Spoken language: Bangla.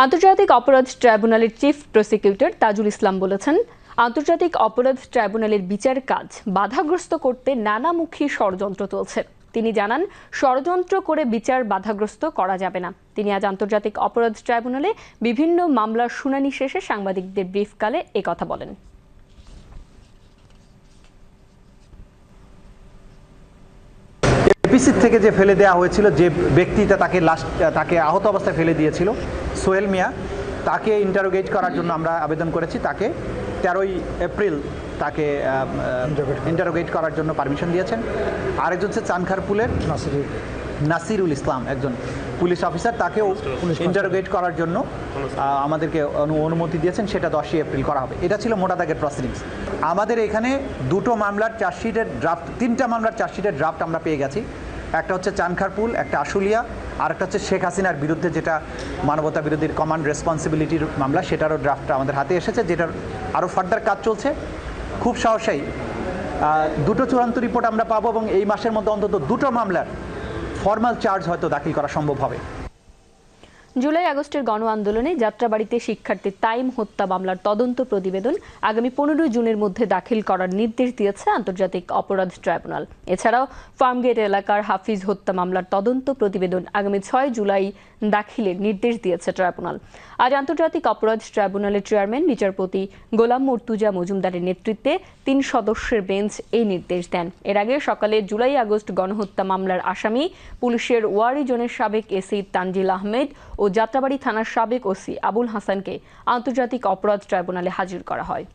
আন্তর্জাতিক অপরাধ ট্রাইব্যুনালের চিফ প্রসিকিউটর তাজুল ইসলাম বলেছেন, আন্তর্জাতিক অপরাধ ট্রাইব্যুনালের বিচার কাজ বাধাগ্রস্ত করতে নানামুখী ষড়যন্ত্র চলছে। তিনি জানান, ষড়যন্ত্র করে বিচার বাধাগ্রস্ত করা যাবে না। তিনি আজ আন্তর্জাতিক অপরাধ ট্রাইব্যুনালে বিভিন্ন মামলার শুনানি শেষে সাংবাদিকদের ব্রিফকালে একথা বলেন। এপিসির থেকে যে ফেলে দেওয়া হয়েছিল যে ব্যক্তিটা তাকে লাস্ট তাকে আহত অবস্থায় ফেলে দিয়েছিল সোহেল মিয়া তাকে ইন্টারোগেট করার জন্য আমরা আবেদন করেছি। তাকে তেরোই এপ্রিল তাকে ইন্টারোগেট করার জন্য পারমিশন দিয়েছেন। আরেকজন হচ্ছে চানখারপুলের নাসিরুল। নাসিরুল ইসলাম একজন পুলিশ অফিসার। তাকেও ইন্টারোগেট করার জন্য আমাদেরকে অনু- অনুমতি দিয়েছেন। সেটা দশই এপ্রিল করা হবে। এটা ছিল মোটা দাগের প্রসিডিংস আমাদের এখানে দুটো মামলার চার্জশিটের ড্রাফট তিনটা মামলার চার্জশিটের ড্রাফট আমরা পেয়ে গেছি। একটা হচ্ছে চানখারপুল, একটা আশুলিয়া, আর একটা হচ্ছে শেখ হাসিনার বিরুদ্ধে যেটা মানবতা বিরোধীর কমান্ড রেসপন্সিবিলিটির মামলা, সেটারও ড্রাফটটা আমাদের হাতে এসেছে, যেটার আরও ফার্দার কাজ চলছে। খুব সাহসাই। দুটো চূড়ান্ত রিপোর্ট আমরা পাবো এবং এই মাসের মধ্যে অন্তত দুটো মামলার ফর্মাল চার্জ হয়তো দাখিল করা সম্ভব হবে। জুলাই আগস্টের গণ আন্দোলনে যাত্রাবাড়িতে শিক্ষার্থী তাইম হত্যা মামলার তদন্ত প্রতিবেদন আগামী পনেরোই জুনের মধ্যে দাখিল করার নির্দেশ দিয়েছে আন্তর্জাতিক অপরাধ ট্রাইব্যুনাল। এছাড়াও ফার্মগেট এলাকার হাফিজ হত্যা মামলার তদন্ত প্রতিবেদন আগামী ছয় জুলাই দাখিলের নির্দেশ দিয়েছে ট্রাইব্যুনাল। আজ আন্তর্জাতিক অপরাধ ট্রাইব্যুনালের চেয়ারম্যান, বিচারপতি গোলাম মর্তুজা মজুমদারের নেতৃত্বে তিন সদস্যের বেঞ্চ এই নির্দেশ দেন। এর আগে সকালে জুলাই আগস্ট গণহত্যা মামলার আসামি পুলিশের ওয়ারি জোনের সাবেক এসি তানজিল আহমেদ ও যাত্রাবাড়ি থানার সাবেক ওসি আবুল হাসানকে আন্তর্জাতিক অপরাধ ট্রাইব্যুনালে হাজির করা হয়।